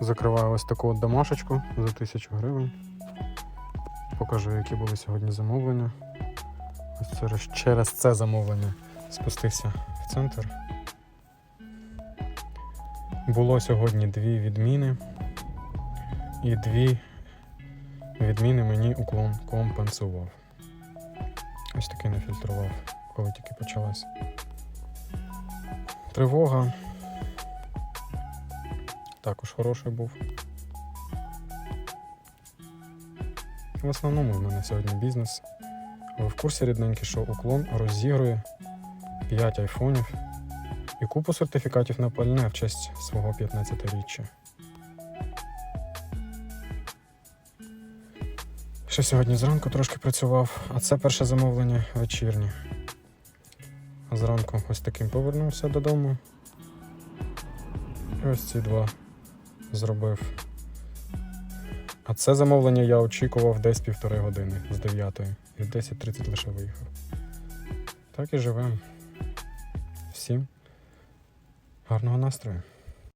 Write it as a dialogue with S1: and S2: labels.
S1: Закриваю ось таку от домашечку за 1000 гривень. Покажу, які були сьогодні замовлення. Ось через, через це замовлення спустився в центр. Було сьогодні дві відміни. І дві відміни мені уклон компенсував. Ось таки не фільтрував, коли тільки почалась. Тривога. Також хороший був. В основному в мене сьогодні бізнес. Ви в курсі рідненькі, що уклон розігрує 5 айфонів і купу сертифікатів на пальне в честь свого 15-річчя. Ще сьогодні зранку трошки працював, а це перше замовлення вечірнє. Зранку ось таким повернувся додому. І ось ці два зробив. А це замовлення я очікував десь півтори години з 9 і в 10.30 лише виїхав. Так і живемо. Всім гарного настрою.